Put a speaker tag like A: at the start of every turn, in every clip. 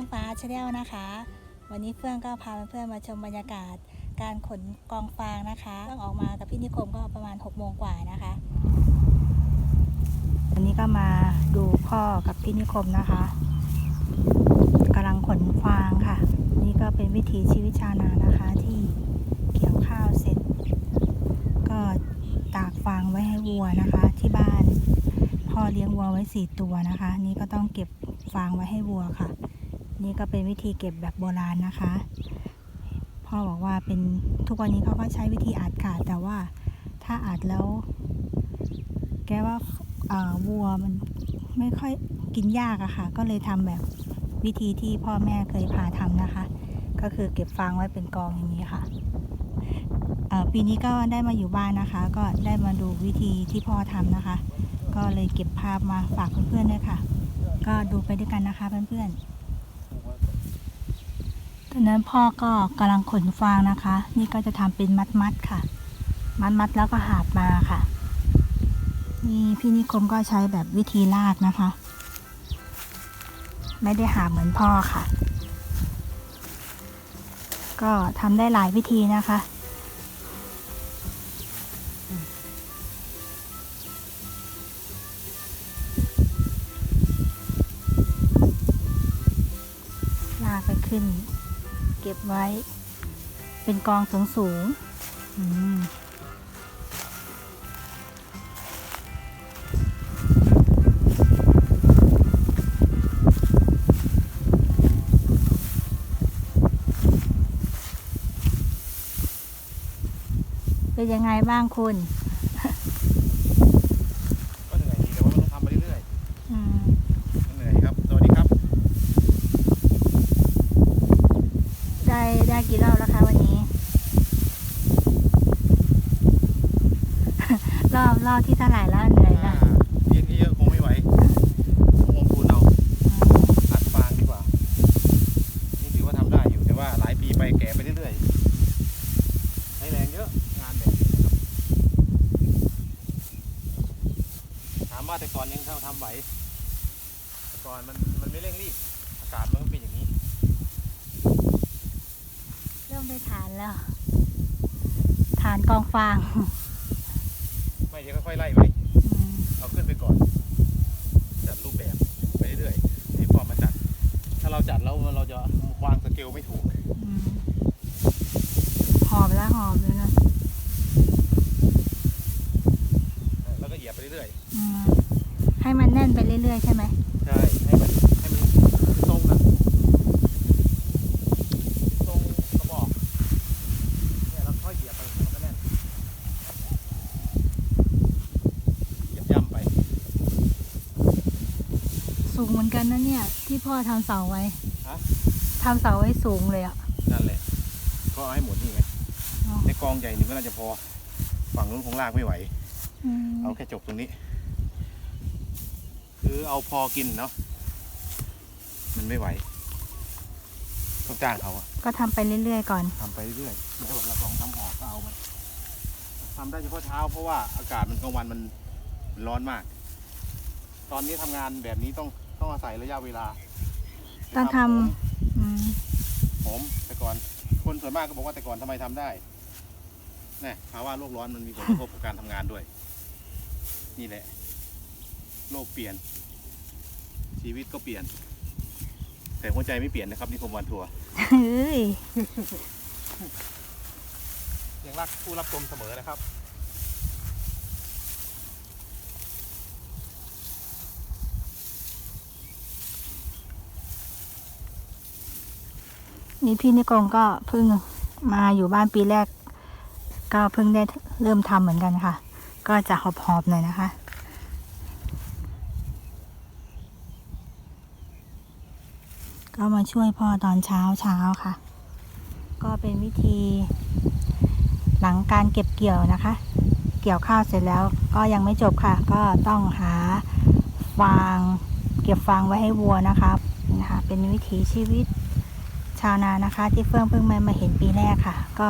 A: องฟ้าชาแนลนะคะ วันนี้เฟื่องก็พาเพื่อนๆมาชมบรรยากาศ การขนกองฟางนะคะเฟื่องออกมากับพี่นิคมก็ประมาณ6โมงกว่านะคะวันนี้ก็มาดูพ่อกับพี่นิคมนะคะกำลังขนฟางค่ะ นี่ก็เป็นวิถีชีวิตชาวนานะคะที่เกี่ยวข้าวเสร็จ ก็ตากฟางไว้ให้วัวนะคะ ที่บ้านพ่อเลี้ยงวัวไว้สี่ตัวนะคะ นี่ก็ต้องเก็บฟางไว้ให้วัวค่ะ นี่ก็เป็นวิธีเก็บแบบโบราณนะคะ พ่อบอกว่าเป็นทุกวันนี้เขาก็ใช้วิธีอัดค่ะ แต่ว่าถ้าอัดแล้ว แกว่าวัวมันไม่ค่อยกินยากอะค่ะ ก็เลยทำแบบวิธีที่พ่อแม่เคยพาทำนะคะ ก็คือเก็บฟางไว้เป็นกองอย่างนี้ค่ะปีนี้ก็ได้มาอยู่บ้านนะคะ ก็ได้มาดูวิธีที่พ่อทำนะคะ ก็เลยเก็บภาพมาฝากเพื่อนๆด้วยค่ะ ก็ดูไปด้วยกันนะคะเพื่อนๆ ตอนนั้นพ่อก็กำลังขนฟางนะคะ นี่ก็จะทำเป็นมัดๆค่ะ มัดๆแล้วก็หาบมาค่ะ นี่พี่นิคมก็ใช้แบบวิธีลากนะคะ ไม่ได้หาเหมือนพ่อค่ะ ก็ทำได้หลายวิธีนะคะลากไปขึ้น เก็บไว้ เป็นกองสูงสูงเป็นยังไงบ้างคุณ
B: ก็เหนื่อยดีแต่ว่ามันต้องทำไปเรื่อย
A: อืม
B: ๆมันเหนื่อยครับ สวัสดีครับ
A: ได้ได้ กี่รอบแล้วคะวันนี้ รอบรอบที่เท่าไหร่แล้วเหนื่อยละ
B: เลี้ยงเยอะคงไม่ไหวคงลงทุนเอาอัดฟางดีกว่า นี่ถือว่าทำได้อยู่แต่ว่าหลายปีไปแก่ไปเรื่อยๆใช้แรงเยอะงานแบบนี้นะครับถามว่าแต่ก่อนยังเท่าทำไหวแต่ก่อนมันมันไม่เร่งรีบอากาศมันก็เป็นอย่างนี้
A: เริ่มได้ฐานแล้วฐานกองฟาง
B: ไม่เดี๋ยวค่อยๆไล่ไป
A: อืม
B: เอาขึ้นไปก่อน จัดรูปแบบไปเรื่อยๆให้พ่อมาจัด ถ้าเราจัดแล้วเราจะวางสเกลไม่ถูก
A: อืมหอบแล้วหอบเลยนะ
B: แล้วก็เหยียบไปเรื่อย
A: อืมให้มันแน่นไปเรื่อยๆใช่ไหม
B: ๆใช่ให้มันให้มันตรงนะตรงกระบอก เนี่ยเราค่อยเหยียบไปมันก็แน่นเหยียบย่ำไป
A: สูงเหมือนกันนะเนี่ย ที่ พ่อทำเสาไว้
B: ฮะ
A: ทำเสาไว้สูงเลยอะ
B: นั่นแหละ ก็เอาให้หมดนี่ไง
A: อ๋อ
B: ในกองใหญ่นี่ก็น่าจะพอ ฝั่งนู้นคงลากไม่ไหว
A: อืม
B: เอาแค่จบตรงนี้ คือเอาพอกินเนาะ มันไม่ไหว ต้องจ้างเขาอะ
A: ก็ทำไปเรื่อยๆก่อน
B: ทำไปเรื่อยๆไม่ใช่ว่าเราลองทำออกก็เอามันทำได้เฉพาะเช้าเพราะว่าอากาศมันกลางวันมันมันร้อนมาก ตอนนี้ทำงานแบบนี้ต้องต้องอาศัยระยะเวลา
A: ต้องทำ
B: ผม
A: อืม
B: ผมแต่ก่อน คนส่วนมากก็บอกว่าแต่ก่อนทำไมทำได้นี่ภาวะโลกร้อนมันมีผลกระทบกับการทำงานด้วย นี่แหละ โลกเปลี่ยน ชีวิตก็เปลี่ยน แต่หัวใจไม่เปลี่ยนนะครับนี่ผมวันทัวร์
A: เฮ้ย
B: ยังรักผู้รับชมเสมอนะครับ
A: นี่พี่นิกงก็เพิ่งมาอยู่บ้านปีแรก ก็เพิ่งได้เริ่มทำเหมือนกันค่ะ ก็จะหอบๆหน่อยนะคะก็มาช่วยพ่อตอนเช้าเช้าค่ะ ก็เป็นวิธี หลังการเก็บเกี่ยวนะคะ เกี่ยวข้าวเสร็จแล้วก็ยังไม่จบค่ะ ก็ต้องหาฟาง เก็บฟางไว้ให้วัวนะคะนี่นะคะ เป็นวิถีชีวิต ชาวนานะคะ ที่เฟื่องเพิ่งมามาเห็นปีแรกค่ะ ก็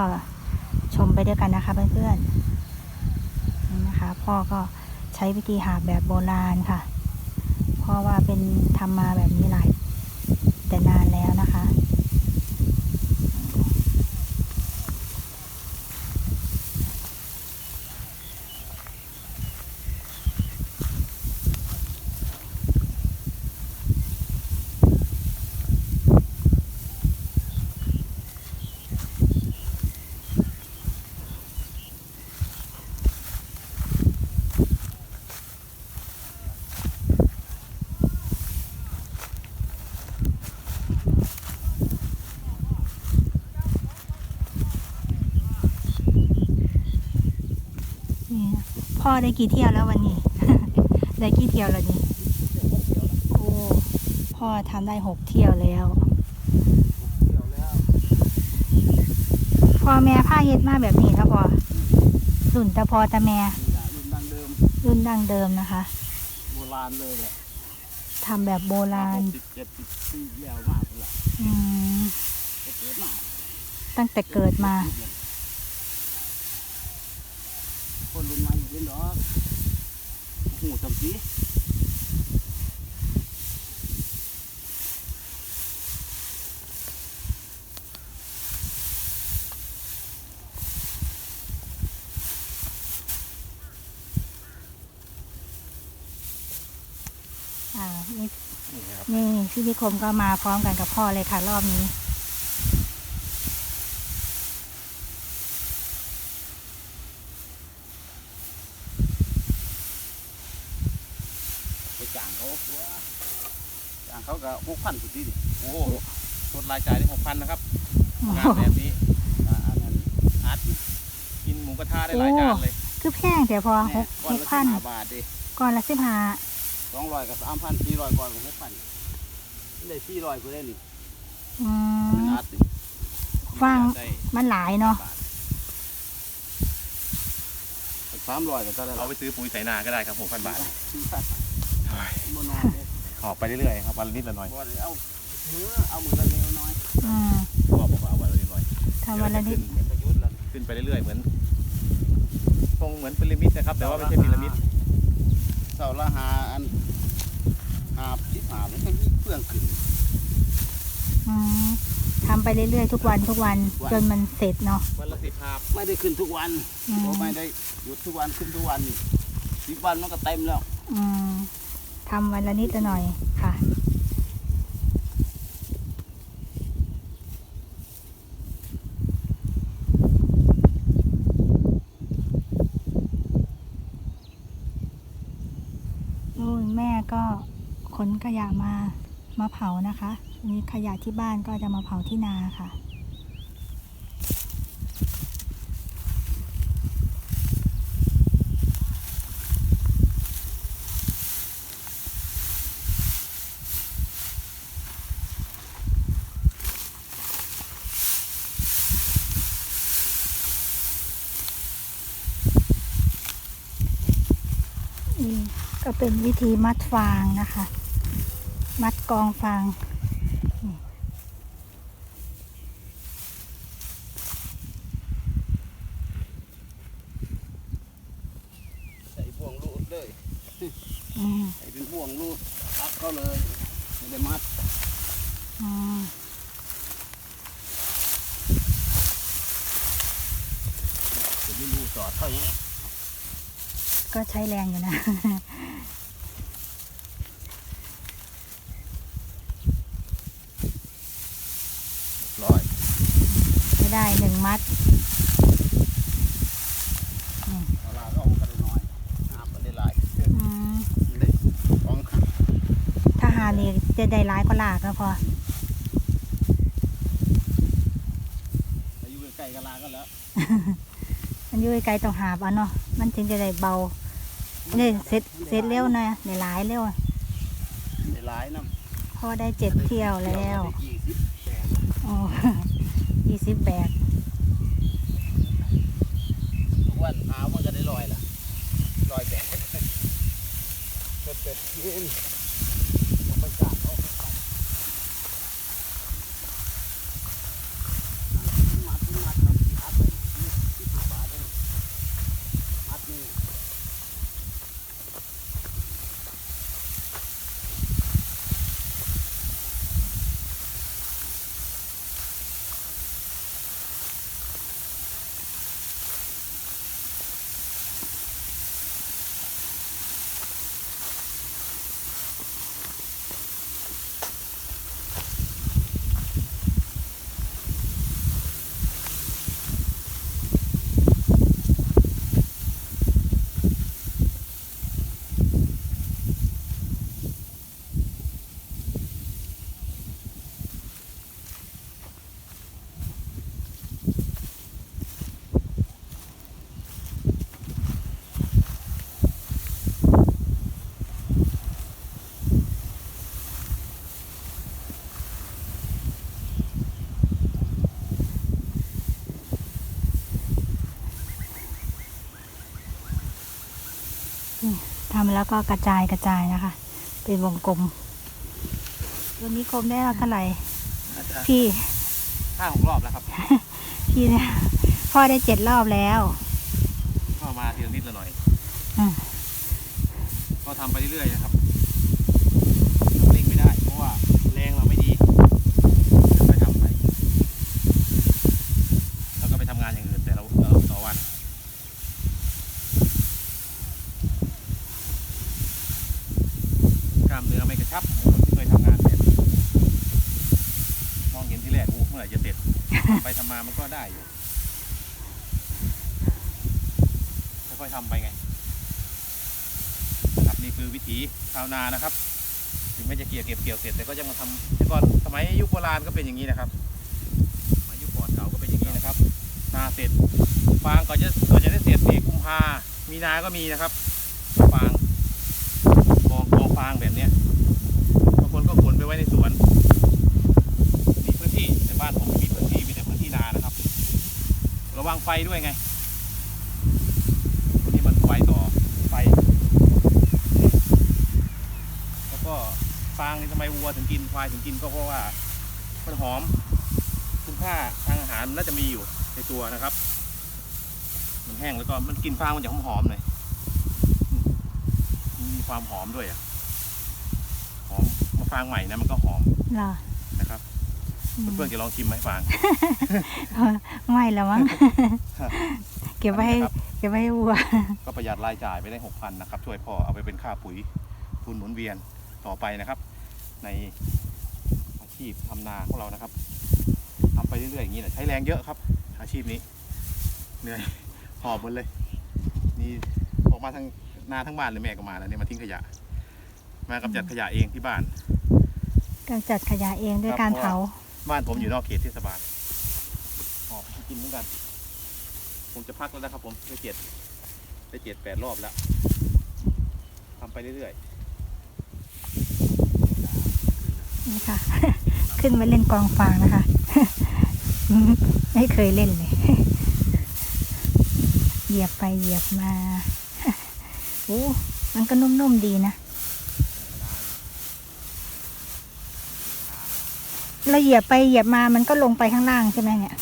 A: ชมไปด้วยกันนะคะเพื่อนๆนี่นะคะ พ่อก็ใช้วิธีหาแบบโบราณค่ะ เพราะว่าเป็นทำมาแบบนี้หลายแต่นานแล้วนะคะ นี่นะพ่อ ได้กี่เที่ยวแล้ววันนี้ ได้กี่เที่ยวแล้วนี่โอ้พ่อทำได้หกเที่ยวแล้ว
C: เที่ยวแล้ว
A: พ่อแม่ผ้าเฮ็ดมาแบบนี้ครับพ่อรุ่นตาพอตาแม่
C: นี่นะรุ่นดั้งเดิม
A: รุ่นดั้งเดิมนะคะ
C: โบราณเลยแหละ
A: ทำแบบโบราณ
C: สิบเจ็ดสิบปีแล้วมากเลย
A: อืม
C: ก็เกิดมา
A: ตั้งแต่เกิดมา
C: คนรุ่นใหม่ เห็นดอกหูสมศรี
A: อ่านี่
B: นี่ครับ
A: นี่พี่นิคมก็มาพร้อมกันกับพ่อเลยค่ะ รอบนี้
C: ไปจ้างเขาตัวจ้างเขาก็หกพันสุดที่ดิ
B: โอ้โหลดรายจ่ายได้หกพันนะครับ
A: โอ้
B: งา
A: โห
B: นแบบนี้
C: อ่าอันนั้นอาร์ต
B: กินหมูกระทะได้หลายจานเลย
A: คือแพงแต่พอห
C: แน่
A: ก
C: ก้อ
A: ห
C: น
A: ก
C: ละ
A: พัน
C: สิบห้าบาทดิ
A: ก่อนละสิบห้า
C: สองร้อยกับสามพันสี่ร้อยก้อนกับหกพันได้สี่ร้อยกูได้นี่
A: อื
C: เป็น
A: ม
C: อาร์ตดิ
A: ฟัง
B: ได้
A: มันหลายเนาะ
C: สามร้อยก็จะได้
B: เอาไปซื้อปุ๋ยใส่นาก็ได้ครับหกพันบาท
C: สี่พัน
B: เฮ้ย
C: โมนอนเลย
B: หอบไปเรื่อยๆครับวันละนิดละหน่อย
C: บ่ได้เอามือเอามือละเร็วน้อย
A: อืม
B: พ่อบอกว่าเอาวันละนิดหน่อย
A: ทำวันละนิด
C: เดี๋ยวประยุทธ์ละ
B: ขึ้นไปเรื่อยๆเหมือนทรงเหมือนพีระมิดนะครับ แต่ว่าไม่ใช่พีระมิด
C: เสาละหาอันหาสิบหามันก็มีเครื่องขึ้น
A: อืมทำไปเรื่อยๆทุกวันทุกวัน
C: วัน
A: จนมันเสร็จเนาะ
B: วันละสิบหาบ
C: ไม่ได้ขึ้นทุกวัน
A: อืม
C: โอ้ไม่ได้หยุดทุกวันขึ้นทุกวันนี่สิบวันมันก็เต็มแล้ว
A: อืม ทำวันละนิดละหน่อยค่ะ แม่ก็ขนขยะมามาเผานะคะ นี่ขยะที่บ้านก็จะมาเผาที่นาค่ะ นี่ ก็เป็นวิธีมัดฟางนะคะ มัดกองฟาง
C: ใส่บ่วงลูดเลย
A: อืม
C: ใส่เป็นบ่วงลูดตัดเข้าเลยไม่ได้มัด
A: อืม
C: เดี๋ยวไม่รู้สอดเท่ายังไง
A: ก็ใช้แรงอยู่นะ
B: ร้อย
A: ไม่ได้หนึ่งมัด
C: เวลาก็เอากันได้น้อยหาบกันได้หลาย
A: อืม
C: ได้สองขัน
A: ถ้าหานี่จะได้ร้ายก็ลากแล้วพอ
C: อายุใกล้ๆกันลากันแล้ว
A: มันอยู่ไกลๆต้องหาบเอาเนาะ มันจึงจะได้เบาเนี่ยเสร็จเสร็จเร็วนะได้หลายเร็ว
C: ได้หลายน้ำ
A: พอได้เจ็ดเที่ยวแล้ว
C: ได้ยี่สิบแปด
A: โอ้ ยี่ สิบแบก
C: ทุกวันหามันก็ได้ลอยล่ะลอยแบกก็เป็ดเย็นไปจ้างเขามัดมัดครับมัดเลยสิบห้าบาทเองมัดนี่
A: น ทำแล้วก็กระจายกระจายนะคะ เป็นวงกลม วันนี้กลมได้เท่าไหร่
B: อาจจะ
A: พี่
B: ห้าหกรอบแล้วครับ
A: พี่เนี่ยพ่อได้เจ็ดรอบแล้ว
B: ก็มาทีละนิดละหน่อย
A: อืม
B: ก็ทำไปเรื่อยๆนะครับเร่งไม่ได้ เพราะว่าแรงเราไม่ดีค่อยๆทำไป แล้วก็ไปทำงานอย่างอื่นแต่ละเอ่อต่อวัน กล้ามเนื้อไม่กระชับมือนคนที่เคยทำงานแบบมองเห็นที่แรกอู้เมื่อไหร่จะเสร็จไปทำมามันก็ได้อยู่ค่อยๆทำไปไงครับนี่คือวิถีชาวนานะครับถึงแม้จะเกี่ยวเก็บเกี่ยวเสร็จแต่ก็ยังมาทำแต่ก่อนสมัยยุคโบราณก็เป็นอย่างนี้นะครับสมัยยุคก่อนเก่าก็เป็นอย่างนี้นะครับนาเสร็จฟางก่อนจะก่อนจะได้เสร็จเอกกุมภามีนาก็มีนะครับฟาง ฟางแบบเนี้ยบางคนก็ขนไปไว้ในสวน มีพื้นที่แต่บ้านผมไม่มีพื้นที่มีแต่พื้นที่นานะครับ ระวังไฟด้วยไงนี่มันไฟต่อไฟ แล้วก็ฟางนี่ทำไมวัวถึงกินควายถึงกินก็เพราะว่ามันหอมคุณค่าทางอาหารน่าจะมีอยู่ในตัวนะครับ มันแห้งแล้วก็มันกินฟางมันจะหอมๆหน่อยมีความหอมด้วยอะ หอมมะฟางใหม่นะมันก็หอม
A: เหรอ
B: นะครับ
A: อืม
B: เพื่อนๆจะลองชิมไหมฟาง
A: ไม่แล้วมั้ง เก็บไว้ให้
B: นะครับ
A: เก็บไว้ให้วัว
B: ก็ประหยัดรายจ่ายไปได้หกพันนะครับ ช่วยพ่อเอาไปเป็นค่าปุ๋ยทุนหมุนเวียนต่อไปนะครับ ในอาชีพทำนาของเรานะครับทำไปเรื่อยๆอย่างนี้แหละใช้แรงเยอะครับ อาชีพนี้เหนื่อยหอบหมดเลย นี่ออกมาทั้งนาทั้งบ้านเลยแม่ก็มาแล้วเนี่ยมาทิ้งขยะ มากำจัดขยะเองที่บ้าน
A: การจัดขยะเองด้วย
B: ครับ
A: การ
B: เพราะ
A: เผา
B: ว่าบ้านผมอยู่นอกเขตเทศบาลหอบกินเหมือนกัน ผมจะพักแล้วนะครับ ผมได้เจ็ดได้เจ็ดแปดรอบแล้วทำไปเรื่อย
A: นี่ค่ะ ขึ้นมาเล่นกองฟางนะคะ ไม่เคยเล่นเลยเหยียบไปเหยียบมา โอ้ มันก็นุ่มๆดีนะ เราเหยียบไปเหยียบมามันก็ลงไปข้างล่างใช่ไหมเนี่ย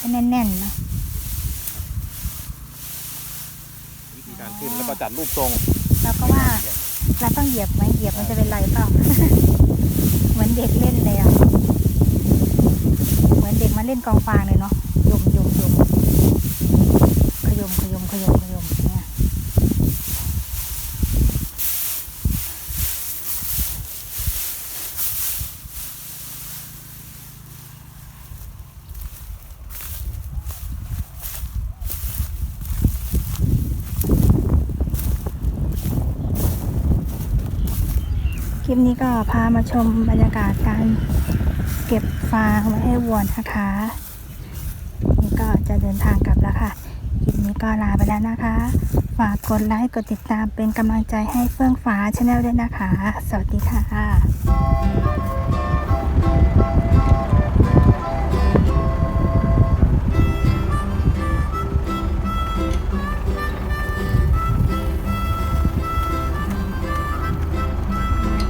A: ก็แน่นๆเนอะ
B: ๆวิธีการขึ้นแล้วก็จัดรูปทรง
A: แล้วก็ว่าเราต้องเหยียบไหมเหยียบมันจะเป็นไรเปล่า เหมือนเด็กเล่นเลยอะเหมือนเด็กมาเล่นกองฟางเลยเนาะยมยมยมขยมขยมขยมขยมเนี่ย คลิปนี้ก็พา มาชมบรรยากาศการเก็บฟางไว้ให้วัวนะคะ นี่ก็จะเดินทางกลับแล้วค่ะคลิปนี้ก็ลาไปแล้วนะคะ ฝากกดไลค์กดติดตามเป็นกำลังใจให้เฟื่องฟ้าชาแนลด้วยนะคะ สวัสดีค่ะ